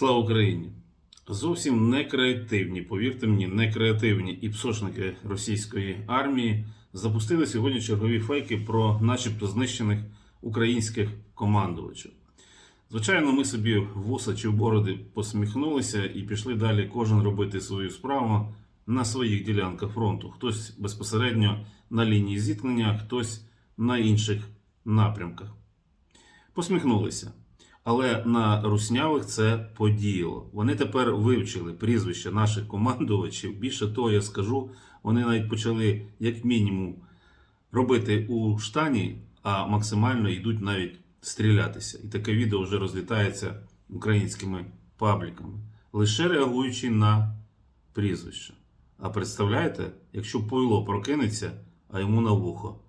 Слава Україні! Зовсім не креативні, повірте мені, не креативні і псошники російської армії запустили сьогодні чергові фейки про начебто знищених українських командувачів. Звичайно, ми собі вуса чи в бороди посміхнулися і пішли далі кожен робити свою справу на своїх ділянках фронту. Хтось безпосередньо на лінії зіткнення, хтось на інших напрямках. Посміхнулися. Але на руснявих це подіяло. Вони тепер вивчили прізвища наших командувачів. Більше того, я скажу, вони навіть почали, як мінімум, робити у штані, а максимально йдуть навіть стрілятися. І таке відео вже розлітається українськими пабліками, лише реагуючи на прізвища. А представляєте, якщо пойло прокинеться, а йому на вухо.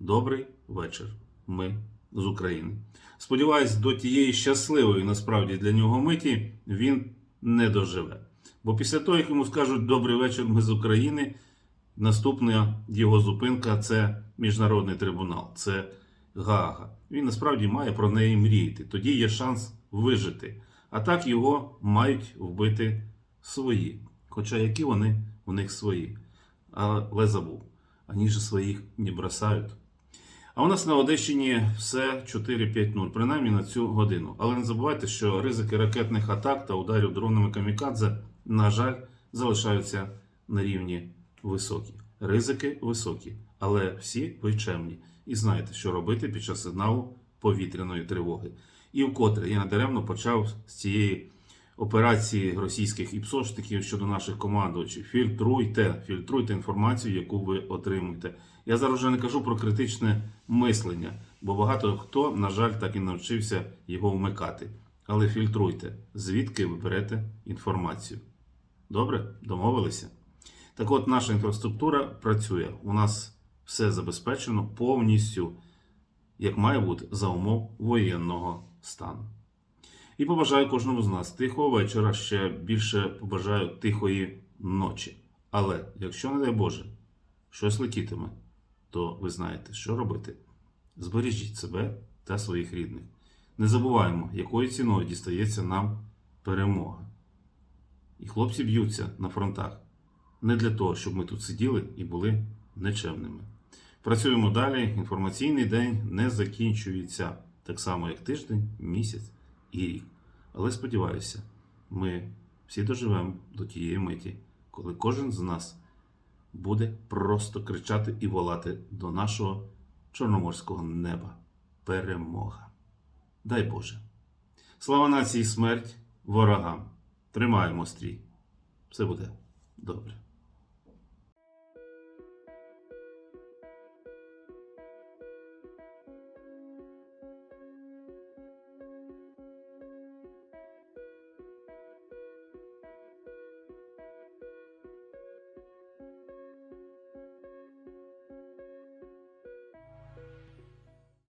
Добрий вечір. Ми з України. Сподіваюсь, до тієї щасливої насправді для нього миті він не доживе. Бо після того, як йому скажуть добрий вечір, ми з України, наступна його зупинка це міжнародний трибунал, це Гаага. Він насправді має про неї мріяти. Тоді є шанс вижити. А так його мають вбити свої. Хоча які вони у них свої. Але забув. Ані же своїх не бросають. А у нас на Одещині все 4-5-0, принаймні на цю годину. Але не забувайте, що ризики ракетних атак та ударів дронами камікадзе, на жаль, залишаються на рівні високі. Ризики високі, але всі ви чемні. І знаєте, що робити під час сигналу повітряної тривоги. І вкотре я надаремно почав з цієї операції російських іпсошників щодо наших командувачів. Фільтруйте, фільтруйте інформацію, яку ви отримуєте. Я зараз вже не кажу про критичне мислення, бо багато хто, на жаль, так і навчився його вмикати. Але фільтруйте, звідки ви берете інформацію. Добре, домовилися? Так от, наша інфраструктура працює. У нас все забезпечено повністю, як має бути за умов воєнного стану. І побажаю кожному з нас тихого вечора, ще більше побажаю тихої ночі. Але якщо, не дай Боже, щось летітиме, то ви знаєте, що робити. Збережіть себе та своїх рідних. Не забуваємо, якою ціною дістається нам перемога. І хлопці б'ються на фронтах не для того, щоб ми тут сиділи і були нечемними. Працюємо далі. Інформаційний день не закінчується так само, як тиждень, місяць і рік. Але сподіваюся, ми всі доживемо до тієї миті, коли кожен з нас буде просто кричати і волати до нашого чорноморського неба. Перемога. Дай Боже. Слава нації, смерть ворогам. Тримаємо стрій. Все буде добре.